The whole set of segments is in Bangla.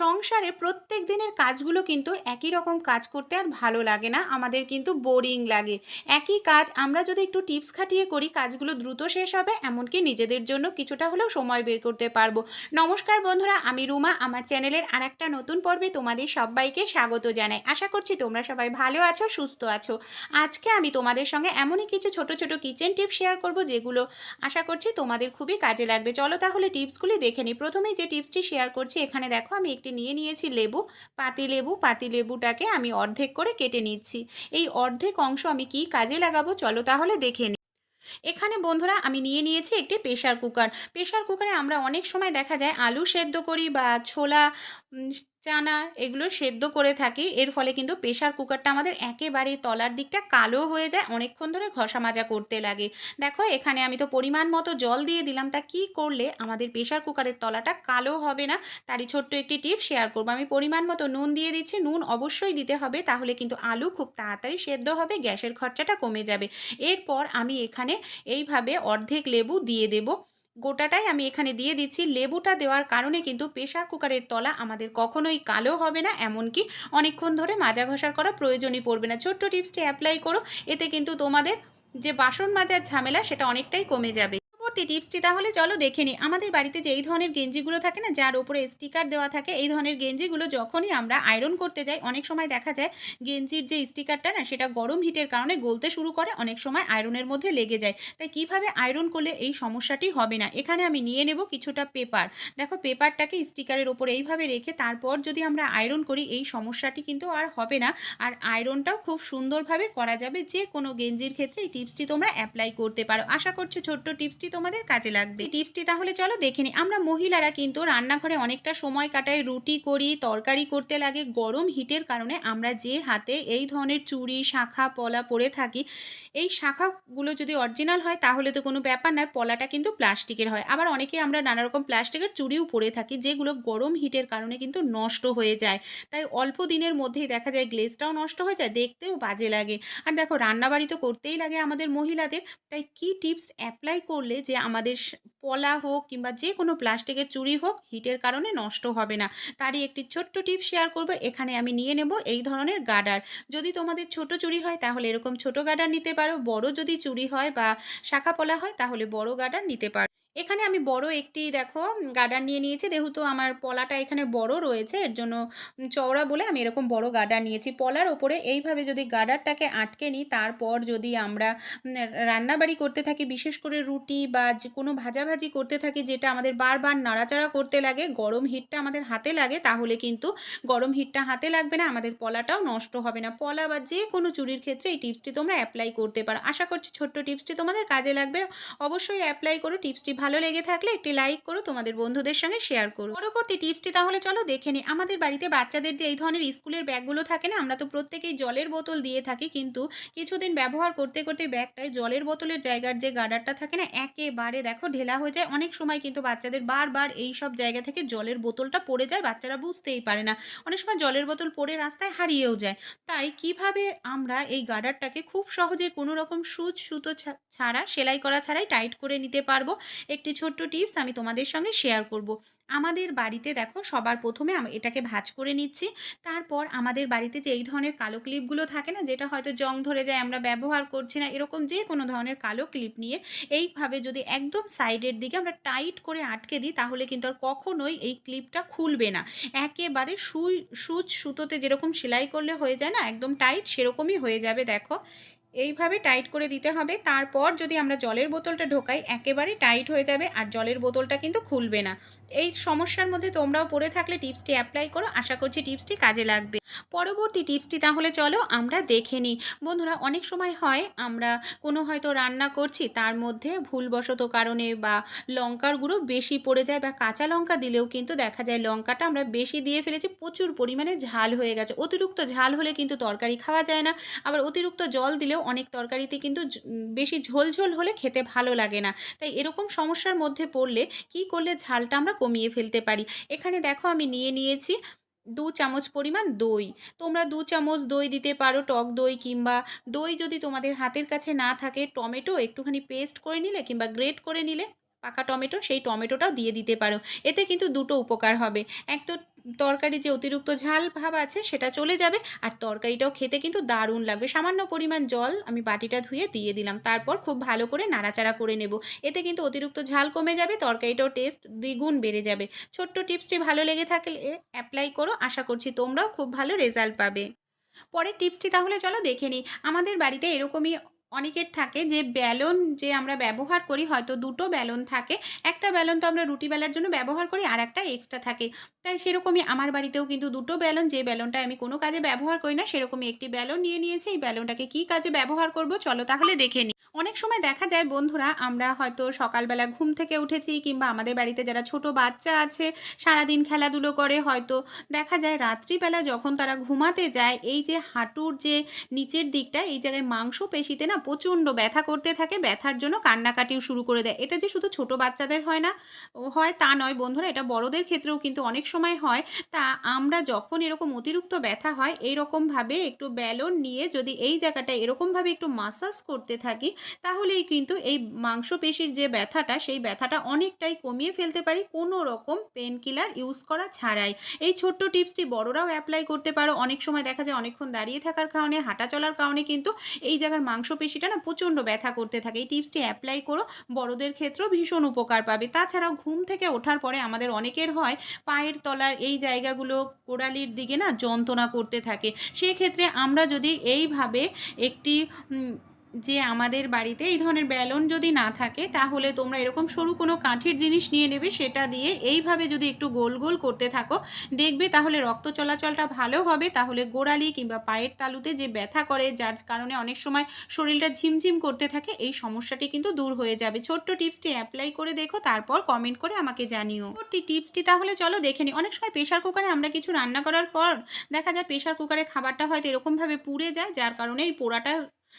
সংসারে প্রত্যেক দিনের কাজগুলো কিন্তু একই রকম কাজ করতে আর ভালো লাগে না। আমাদের কিন্তু বোরিং লাগে। একই কাজ আমরা যদি একটু টিপস খাটিয়ে করি, কাজগুলো দ্রুত শেষ হবে, এমনকি নিজেদের জন্য কিছুটা হলেও সময় বের করতে পারব। নমস্কার বন্ধুরা, আমি রুমা। আমার চ্যানেলের আর একটা নতুন পর্বে তোমাদের সবাইকে স্বাগত জানাই। আশা করছি তোমরা সবাই ভালো আছো, সুস্থ আছো। আজকে আমি তোমাদের সঙ্গে এমনই কিছু ছোট ছোট কিচেন টিপস শেয়ার করব, যেগুলো আশা করছি তোমাদের খুবই কাজে লাগবে। চলো তাহলে টিপসগুলি দেখে নিই। প্রথমেই যে টিপসটি শেয়ার করছি, এখানে দেখো আমি একটি নিয়ে নিয়েছি লেবু, পাতি লেবু, পাতি লেবুটাকে আমি অর্ধেক করে কেটে নিচ্ছি। এই অর্ধেক অংশ আমি কি কাজে লাগাবো চলো তাহলে দেখে এখানে বন্ধুরা আমি নিয়ে নিয়েছি একটি প্রেশার কুকার। প্রেশার কুকারে আমরা অনেক সময় দেখা যায় আলু সেদ্ধ করি বা ছোলা চানা এগুলো সেদ্ধ করে থাকি। এর ফলে কিন্তু প্রেশার কুকারটা আমাদের একেবারে তলার দিকটা কালো হয়ে যায়, অনেকক্ষণ ধরে ঘষা মাজা করতে লাগে। দেখো, এখানে আমি তো পরিমাণ মতো জল দিয়ে দিলাম, তা কি করলে আমাদের প্রেশার কুকারের তলাটা কালো হবে না? তারই ছোট্ট একটি টিপ শেয়ার করব। আমি পরিমাণ মতো নুন দিয়ে দিচ্ছি, নুন অবশ্যই দিতে হবে, তাহলে কিন্তু আলু খুব তাড়াতাড়ি সেদ্ধ হবে, গ্যাসের খরচাটা কমে যাবে। এরপর আমি এখানে এইভাবে অর্ধেক লেবু দিয়ে দেব। গোটাটাই আমি এখানে দিয়ে দিচ্ছি। লেবুটা দেওয়ার কারণে কিন্তু প্রেশার কুকারের তলা আমাদের কখনোই কালো হবে না, এমনকি অনেকক্ষণ ধরে মাজা ঘষার করা প্রয়োজনই পড়বে না। ছোট্ট টিপসটি অ্যাপ্লাই করো, এতে কিন্তু তোমাদের যে বাসন মাজার ঝামেলা সেটা অনেকটাই কমে যাবে। পরবর্তী টিপসটি তাহলে চলো দেখে নিই। আমাদের বাড়িতে যে এই ধরনের গেঞ্জিগুলো থাকে না, যার উপরে স্টিকার দেওয়া থাকে, এই ধরনের গেঞ্জিগুলো যখনই আমরা আয়রন করতে যাই, অনেক সময় দেখা যায় গেঞ্জির যে স্টিকারটা না, সেটা গরম হিটের কারণে গলতে শুরু করে, অনেক সময় আয়রনের মধ্যে লেগে যায়। তাই কীভাবে আয়রন করলে এই সমস্যাটি হবে না? এখানে আমি নিয়ে নেব কিছুটা পেপার। দেখো, পেপারটাকে স্টিকারের ওপর এইভাবে রেখে তারপর যদি আমরা আয়রন করি, এই সমস্যাটি কিন্তু আর হবে না। আর আয়রনটাও খুব সুন্দরভাবে করা যাবে যে কোনো গেঞ্জির ক্ষেত্রে এই টিপসটি তোমরা অ্যাপ্লাই করতে পারো। আশা করছি ছোট্ট টিপসটি তোমাদের কাজে লাগবে। টিপসটি তাহলে চলো দেখে নিই আমরা মহিলারা কিন্তু রান্নাঘরে অনেকটা সময় কাটাই, রুটি করি, তরকারি করতে লাগে। গরম হিটের কারণে আমরা যে হাতে এই ধরনের চুড়ি, শাখা, পলা পরে থাকি, এই শাখাগুলো যদি অরিজিনাল হয় তাহলে তো কোনো ব্যাপার নয় পলাটা কিন্তু প্লাস্টিকের হয়। আবার অনেকে আমরা নানা রকম প্লাস্টিকের চুড়িও পরে থাকি, যেগুলো গরম হিটের কারণে কিন্তু নষ্ট হয়ে যায়। তাই অল্প দিনের মধ্যেই দেখা যায় গ্লেজটাও নষ্ট হয়ে যায়, দেখতেও বাজে লাগে। আর দেখো, রান্নাবাড়ি তো করতেই লাগে আমাদের মহিলাদের। তাই কি টিপস অ্যাপ্লাই করলে যে আমাদের পলা হোক কিংবা যে কোনো প্লাস্টিকের চুরি হোক হিটের কারণে নষ্ট হবে না। তারই একটি ছোট্ট টিপ শেয়ার করব, এখানে আমি নিয়ে নেব এই ধরনের গার্ডার যদি তোমাদের ছোট চুরি হয়, তাহলে এরকম ছোট গার্ডার নিতে পারো, বড় যদি চুরি হয় বা শাখা পলা হয়, তাহলে বড় গার্ডার নিতে পারো। এখানে আমি বড় একটি, দেখো, গার্ডার নিয়ে নিয়েছি। যেহেতু আমার পলাটা এখানে বড় রয়েছে, এর জন্য চওড়া বলে আমি এরকম বড় গার্ডার নিয়েছি। পলার ওপরে এইভাবে যদি গার্ডারটাকে আটকে নিই, তারপর যদি আমরা রান্নাবাড়ি করতে থাকি, বিশেষ করে রুটি বা যে কোনো ভাজাভাজি করতে থাকি, যেটা আমাদের বারবার নাড়াচাড়া করতে লাগে, গরম হিটটা আমাদের হাতে লাগে, তাহলে কিন্তু গরম হিটটা হাতে লাগবে না, আমাদের পলাটাও নষ্ট হবে না। পলা বা যে কোনো চুরির ক্ষেত্রে এই টিপসটি তোমরা অ্যাপ্লাই করতে পারো। আশা করছি ছোট্ট টিপসটি তোমাদের কাজে লাগবে। অবশ্যই অ্যাপ্লাই করো, টিপসটি ভালো লেগে থাকলে একটি লাইক করো, তোমাদের বন্ধুদের সঙ্গে শেয়ার করো। পরবর্তী টিপসটি তাহলে চলো দেখে নিই। আমাদের বাড়িতে বাচ্চাদের যে এই ধরনের স্কুলের ব্যাগগুলো থাকে না, আমরা তো প্রত্যেকেই জলের বোতল দিয়ে থাকি, কিন্তু কিছুদিন ব্যবহার করতে করতে ব্যাগটায় জলের বোতলের জায়গার যে গার্ডারটা থাকে না, একেবারে দেখো ঢেলা হয়ে যায়। অনেক সময় কিন্তু বাচ্চাদের বারবার এই সব জায়গা থেকে জলের বোতলটা পড়ে যায়, বাচ্চারা বুঝতেই পারে না। অনেক সময় জলের বোতল পড়ে রাস্তায় হারিয়েও যায়। তাই কীভাবে আমরা এই গার্ডারটাকে খুব সহজে কোনো রকম সুচ সুতো ছাড়া, সেলাই করা ছাড়াই টাইট করে নিতে পারব? একটি ছোট্ট টিপস আমি তোমাদের সঙ্গে শেয়ার করব। আমাদের বাড়িতে দেখো, সবার প্রথমে এটাকে ভাঁজ করে নিচ্ছি। তারপর আমাদের বাড়িতে যে এই ধরনের কালো ক্লিপগুলো থাকে না, যেটা হয়তো জং ধরে যায়, আমরা ব্যবহার করছি না, এরকম যে কোনো ধরনের কালো ক্লিপ নিয়ে এইভাবে যদি একদম সাইডের দিকে আমরা টাইট করে আটকে দিই, তাহলে কিন্তু আর কখনোই এই ক্লিপটা খুলবে না। একেবারে সুই, সুচ সুতোতে যেরকম সেলাই করলে হয়ে যায় না, একদম টাইট, সেরকমই হয়ে যাবে, দেখো। এইভাবে টাইট করে দিতে হবে। তারপর যদি আমরা জলের বোতলটা ঢোকাই, একেবারে টাইট হয়ে যাবে আর জলের বোতলটা কিন্তু খুলবে না। এই সমস্যার মধ্যে তোমরাও পড়ে থাকলে টিপসটি অ্যাপ্লাই করো। আশা করছি টিপসটি কাজে লাগবে। পরবর্তী টিপসটি তাহলে চলো আমরা দেখে নিই। বন্ধুরা, অনেক সময় হয় আমরা কোনো হয়তো রান্না করছি, তার মধ্যে ভুলবশত কারণে বা লঙ্কার গুঁড়ো বেশি পড়ে যায় বা কাঁচা লঙ্কা দিলেও কিন্তু দেখা যায় লঙ্কাটা আমরা বেশি দিয়ে ফেলেছি, প্রচুর পরিমাণে ঝাল হয়ে গেছে। অতিরিক্ত ঝাল হলে কিন্তু তরকারি খাওয়া যায় না। আবার অতিরিক্ত জল দিলেও অনেক তরকারিতে কিন্তু বেশি ঝোল ঝোল হলে খেতে ভালো লাগে না। তাই এরকম সমস্যার মধ্যে পড়লে কি করলে ঝালটা আমরা কমিয়ে ফেলতে পারি? এখানে দেখো আমি নিয়ে নিয়েছি দু চামচ পরিমাণ দই। তোমরা দু চামচ দই দিতে পারো, টক দই কিংবা দই যদি তোমাদের হাতের কাছে না থাকে, টমেটো একটুখানি পেস্ট করে নিলে কিংবা গ্রেট করে নিলে পাকা টমেটো, সেই টমেটোটাও দিয়ে দিতে পারো। এতে কিন্তু দুটো উপকার হবে। এক তো তরকারি যে অতিরিক্ত ঝাল ভাব আছে সেটা চলে যাবে। আর তরকারিটাও খেতে কিন্তু দারুণ লাগবে। সামান্য পরিমাণ জল আমি বাটিটা ধুয়ে দিয়ে দিলাম। তারপর খুব ভালো করে নাড়াচাড়া করে নেব। এতে কিন্তু অতিরিক্ত ঝাল কমে যাবে, তরকারিটাও টেস্ট দ্বিগুণ বেড়ে যাবে। ছোট্ট টিপসটি ভালো লেগে থাকলে অ্যাপ্লাই করো। আশা করছি তোমরাও খুব ভালো রেজাল্ট পাবে। পরের টিপসটি তাহলে চলো দেখে নিই। আমাদের বাড়িতে এরকমই অনেকের থাকে যে ব্যালন যে আমরা ব্যবহার করি, হয়তো দুটো ব্যালন থাকে। একটা ব্যালন তো আমরা রুটি বেলার জন্য ব্যবহার করি, আর একটা এক্সট্রা থাকে। তাই সেরকমই আমার বাড়িতেও কিন্তু দুটো ব্যালন, যে ব্যালনটা আমি কোনো কাজে ব্যবহার করি না, সেরকমই একটি ব্যালন নিয়ে নিয়েছি। এই ব্যালনটাকে কী কাজে ব্যবহার করব, চলো তাহলে দেখে নিই। অনেক সময় দেখা যায় বন্ধুরা, আমরা হয়তো সকালবেলা ঘুম থেকে উঠেছি কিংবা আমাদের বাড়িতে যারা ছোট বাচ্চা আছে, সারাদিন খেলাধুলো করে, হয়তো দেখা যায় রাত্রিবেলা যখন তারা ঘুমাতে যায়, এই যে হাঁটুর যে নিচের দিকটা, এই জায়গায় মাংস পেশিতে না প্রচণ্ড ব্যথা করতে থাকে, ব্যথার জন্য কান্নাকাটিও শুরু করে দেয়। এটা যে শুধু ছোট বাচ্চাদের হয় না, হয় তা নয় বন্ধুরা, এটা বড়দের ক্ষেত্রেও কিন্তু অনেক সময় হয়। তা আমরা যখন এরকম অতিরিক্ত ব্যথা হয়, এইরকমভাবে একটু ব্যালন নিয়ে যদি এই জায়গাটা এরকমভাবে একটু মাসাজ করতে থাকি, তাহলেই কিন্তু এই মাংসপেশির যে ব্যথাটা, সেই ব্যথাটা অনেকটাই কমিয়ে ফেলতে পারি কোনো রকম পেন কিলার ইউজ করা ছাড়াই। এই ছোট্ট টিপসটি বড়রাও অ্যাপ্লাই করতে পারো। অনেক সময় দেখা যায় অনেকক্ষণ দাঁড়িয়ে থাকার কারণে, হাঁটা চলার কারণে কিন্তু এই জায়গার মাংসপেশিটা না প্রচণ্ড ব্যথা করতে থাকে। এই টিপসটি অ্যাপ্লাই করো। বড়দের ক্ষেত্রেও ভীষণ উপকার পাবে। তাছাড়াও ঘুম থেকে ওঠার পরে আমাদের অনেকের হয় পায়ের তলার এই জায়গাগুলো কোড়ালির দিকে না যন্ত্রণা করতে থাকে। সেক্ষেত্রে আমরা যদি এইভাবে একটি যে আমাদের বাড়িতে এই ধরনের ব্যালন যদি না থাকে, তাহলে তোমরা এরকম সরু কোনো কাঠির জিনিস নিয়ে নেবে, সেটা দিয়ে এইভাবে যদি একটু গোল গোল করতে থাকো, দেখবে তাহলে রক্ত চলাচলটা ভালো হবে। তাহলে গোড়ালি কিংবা পায়ের তালুতে যে ব্যথা করে, যার কারণে অনেক সময় শরীরটা ঝিমঝিম করতে থাকে, এই সমস্যাটি কিন্তু দূর হয়ে যাবে। ছোট্ট টিপসটি অ্যাপ্লাই করে দেখো, তারপর কমেন্ট করে আমাকে জানিও। পরবর্তী টিপসটি তাহলে চলো দেখে নিই অনেক সময় প্রেশার কুকারে আমরা কিছু রান্না করার পর দেখা যায় প্রেশার কুকারে খাবারটা হয়তো এরকমভাবে পুড়ে যায়, যার কারণে এই পোড়াটা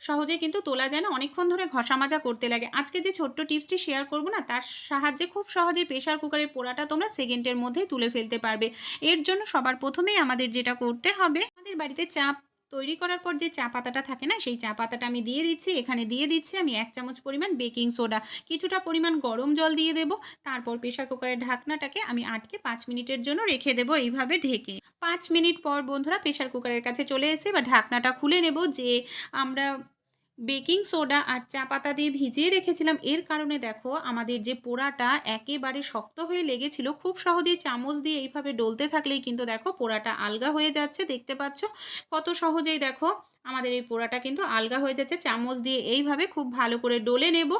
সহজে কিন্তু তোলা যায় না, অনেকক্ষণ ধরে ঘষা মাজা করতে লাগে। আজকে যে ছোট্ট টিপসটি শেয়ার করব না, তার সাহায্যে খুব সহজে প্রেশার কুকারের পোড়াটা তোমরা সেকেন্ডের মধ্যেই তুলে ফেলতে পারবে। এর জন্য সবার প্রথমেই আমাদের যেটা করতে হবে, আমাদের বাড়িতে চাপ তৈরি করার পর যে চা পাতাটা থাকে না, সেই চা পাতাটা আমি দিয়ে দিচ্ছি। এখানে দিয়ে দিচ্ছি আমি এক চামচ পরিমাণ বেকিং সোডা। কিছুটা পরিমাণ গরম জল দিয়ে দেব। তারপর প্রেশার কুকারের ঢাকনাটাকে আমি আটকে পাঁচ মিনিটের জন্য রেখে দেবো এইভাবে ঢেকে। পাঁচ মিনিট পর বন্ধুরা প্রেশার কুকারের কাছে চলে এসে বা ঢাকনাটা খুলে নেব যে আমরা বেকিং সোডা আর চা পাতা দিয়ে ভিজিয়ে রেখেছিলাম। এর কারণে দেখো, আমাদের যে পোড়াটা একেবারে শক্ত হয়ে লেগেছিল, খুব সহজেই চামচ দিয়ে এইভাবে ডলতে থাকলেই কিন্তু দেখো পোড়াটা আলগা হয়ে যাচ্ছে, দেখতে পাচ্ছ? কত সহজেই দেখো, আমাদের এই পোড়াটা কিন্তু আলগা হয়ে যাচ্ছে। চামচ দিয়ে এইভাবে খুব ভালো করে ডলে নেব।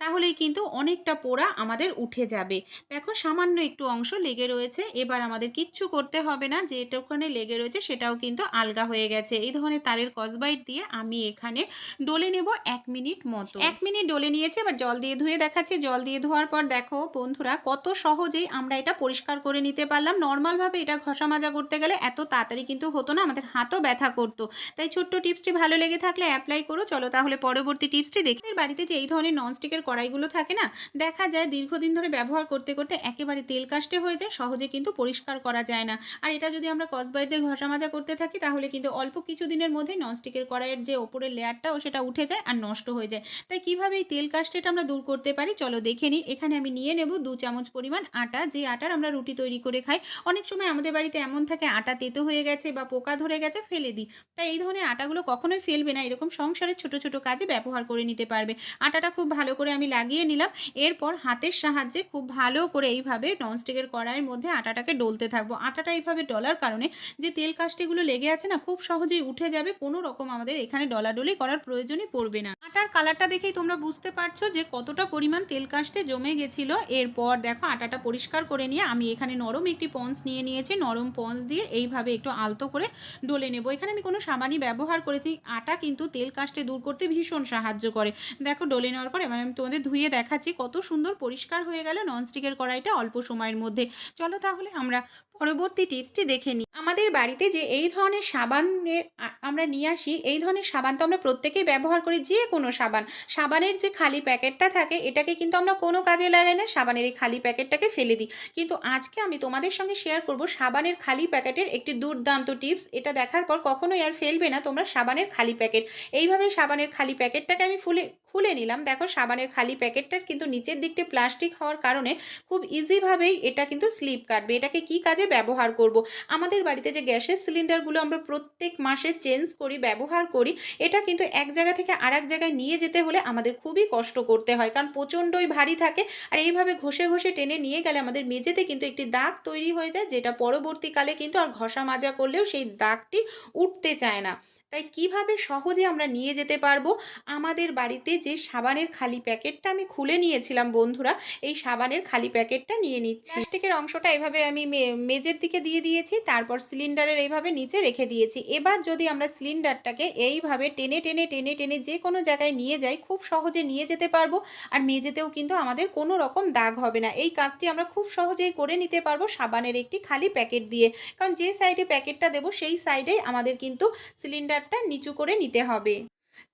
তাহলেই কিন্তু অনেকটা পোড়া আমাদের উঠে যাবে। দেখো, সামান্য একটু অংশ লেগে রয়েছে। এবার আমাদের কিচ্ছু করতে হবে না। যেটুখানে লেগে রয়েছে সেটাও কিন্তু আলগা হয়ে গেছে। এই ধরনের তারের কসবাইট দিয়ে আমি এখানে ডলে নেব এক মিনিট মতো। এক মিনিট ডলে নিয়েছি, এবার জল দিয়ে ধুয়ে দেখাচ্ছি। জল দিয়ে ধোয়ার পর দেখো বন্ধুরা, কত সহজেই আমরা এটা পরিষ্কার করে নিতে পারলাম। নর্মালভাবে এটা ঘষা মাজা করতে গেলে এত তাড়াতাড়ি কিন্তু হতো না, আমাদের হাতও ব্যথা করতো। তাই ছোট্ট টিপসটি ভালো লেগে থাকলে অ্যাপ্লাই করো। চলো তাহলে পরবর্তী টিপসটি দেখি। বাড়িতে যে এই ধরনের ননস্টিকের কড়াইগুলো থাকে না, দেখা যায় দীর্ঘদিন ধরে ব্যবহার করতে করতে একেবারে তেল কাস্টে হয়ে যায়, সহজে কিন্তু পরিষ্কার করা যায় না। আর এটা যদি আমরা কসবাইট দিয়ে ঘষা মাজা করতে থাকি, তাহলে কিন্তু অল্প কিছু দিনের মধ্যেই ননস্টিকের কড়াইয়ের যে ওপরের লেয়ারটাও সেটা উঠে যায় আর নষ্ট হয়ে যায়। তাই কীভাবে এই তেল কাস্টেটা আমরা দূর করতে পারি, চলো দেখে নিই। এখানে আমি নিয়ে নেব দু চামচ পরিমাণ আটা, যে আটার আমরা রুটি তৈরি করে খাই। অনেক সময় আমাদের বাড়িতে এমন থাকে, আটা তেতো হয়ে গেছে বা পোকা ধরে গেছে, ফেলে দিই। তাই এই ধরনের আটাগুলো কখনোই ফেলবে না, এরকম সংসারের ছোট ছোট কাজে ব্যবহার করে নিতে পারবে। আটাটা খুব ভালো করে আমি লাগিয়ে নিলাম। এরপর হাতের সাহায্যে খুব ভালো করে এইভাবে ননস্টিকের কড়াইয়ের মধ্যে আটাটাকে ডলতে থাকব। আটাটা এইভাবে ডলার কারণে যে তেল কাস্টিগুলো লেগে আছে না, খুব সহজেই উঠে যাবে। কোনো রকম আমাদের এখানে ডলাডলি করার প্রয়োজনই পড়বে না। আটার কালারটা দেখেই তোমরা বুঝতে পারছ যে কতটা পরিমাণ তেল কাস্টে জমে গেছিল। এরপর দেখো আটাটা পরিষ্কার করে নিয়ে আমি এখানে নরম একটি পন্স নিয়ে নিয়েছি। নরম পন্স দিয়ে এইভাবে একটু আলতো করে ডলে নেব। এখানে আমি কোনো সাবানই ব্যবহার করেছি আটা কিন্তু তেল কাস্টে দূর করতে ভীষণ সাহায্য করে। দেখো ডলে নেওয়ার পর এবার আমি তোমাদের ধুয়ে দেখাচ্ছি। কত সুন্দর পরিষ্কার হয়ে গেল ননস্টিকের কড়াইটা অল্প সময়ের মধ্যে। চলো তাহলে আমরা পরবর্তী টিপসটি দেখে নিই। আমাদের বাড়িতে যে এই ধরনের সাবানের আমরা নিয়ে আসি, এই ধরনের সাবান তো আমরা প্রত্যেকেই ব্যবহার করি, যে কোনো সাবান। সাবানের যে খালি প্যাকেটটা থাকে, এটাকে কিন্তু আমরা কোনো কাজে লাগাই না, সাবানের এই খালি প্যাকেটটাকে ফেলে দিই। কিন্তু আজকে আমি তোমাদের সঙ্গে শেয়ার করব সাবানের খালি প্যাকেটের একটি দুর্দান্ত টিপস। এটা দেখার পর কখনোই আর ফেলবে না তোমরা সাবানের খালি প্যাকেট। এইভাবে সাবানের খালি প্যাকেটটাকে আমি ফুলে খুলে নিলাম। দেখো, সাবানের খালি প্যাকেটটার কিন্তু নিচের দিকটা প্লাস্টিক হওয়ার কারণে খুব ইজিভাবেই এটা কিন্তু স্লিপ কাটবে। এটাকে কি কাজে ব্যবহার করব। আমাদের বাড়িতে যে গ্যাসের সিলিন্ডারগুলো আমরা প্রত্যেক মাসে চেঞ্জ করি, ব্যবহার করি, এটা কিন্তু এক জায়গা থেকে আর জায়গায় নিয়ে যেতে হলে আমাদের খুবই কষ্ট করতে হয়। কারণ প্রচণ্ডই ভারী থাকে আর এইভাবে ঘষে ঘষে টেনে নিয়ে গেলে আমাদের মেঝেতে কিন্তু একটি দাগ তৈরি হয়ে যায়, যেটা পরবর্তীকালে কিন্তু আর ঘষা, মাজা করলেও সেই দাগটি উঠতে চায় না। তাই কীভাবে সহজে আমরা নিয়ে যেতে পারব? আমাদের বাড়িতে যে সাবানের খালি প্যাকেটটা আমি খুলে নিয়েছিলাম বন্ধুরা, এই সাবানের খালি প্যাকেটটা নিয়ে নিচ্ছি। প্লাস্টিকের অংশটা এভাবে আমি মেজের দিকে দিয়ে দিয়েছি, তারপর সিলিন্ডারের এইভাবে নিচে রেখে দিয়েছি। এবার যদি আমরা সিলিন্ডারটাকে এইভাবে টেনে টেনে টেনে টেনে যে কোনো জায়গায় নিয়ে যাই, খুব সহজে নিয়ে যেতে পারব। আর মেঝেতেও কিন্তু আমাদের কোনো রকম দাগ হবে না। এই কাজটি আমরা খুব সহজেই করে নিতে পারব সাবানের একটি খালি প্যাকেট দিয়ে। কারণ যে সাইডে প্যাকেটটা দেবো, সেই সাইডেই আমাদের কিন্তু সিলিন্ডারটা নিচু করে নিতে হবে।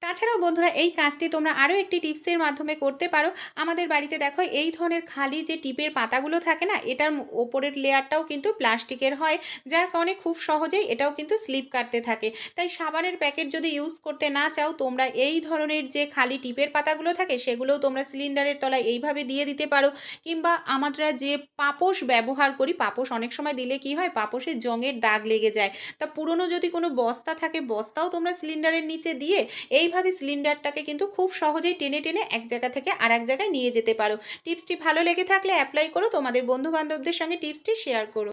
তাছাড়াও বন্ধুরা, এই কাজটি তোমরা আরও একটি টিপসের মাধ্যমে করতে পারো। আমাদের বাড়িতে দেখো, এই ধরনের খালি যে টিপের পাতাগুলো থাকে না, এটার ওপরের লেয়ারটাও কিন্তু প্লাস্টিকের হয়, যার কারণে খুব সহজেই এটাও কিন্তু স্লিপ কাটতে থাকে। তাই সাবানের প্যাকেট যদি ইউজ করতে না চাও, তোমরা এই ধরনের যে খালি টিপের পাতাগুলো থাকে, সেগুলোও তোমরা সিলিন্ডারের তলায় এইভাবে দিয়ে দিতে পারো। কিংবা আমরা যে পাপোশ ব্যবহার করি, পাপোশ অনেক সময় দিলে কি হয়, পাপোশের জঙের দাগ লেগে যায়। তা পুরনো যদি কোনো বস্তা থাকে, বস্তাও তোমরা সিলিন্ডারের নিচে দিয়ে এইভাবে সিলিন্ডারটাকে কিন্তু খুব সহজেই টেনে টেনে এক জায়গা থেকে আর এক জায়গায় নিয়ে যেতে পারো। টিপসটি ভালো লেগে থাকলে অ্যাপ্লাই করো, তোমাদের বন্ধু বান্ধবদের সঙ্গে টিপসটি শেয়ার করো।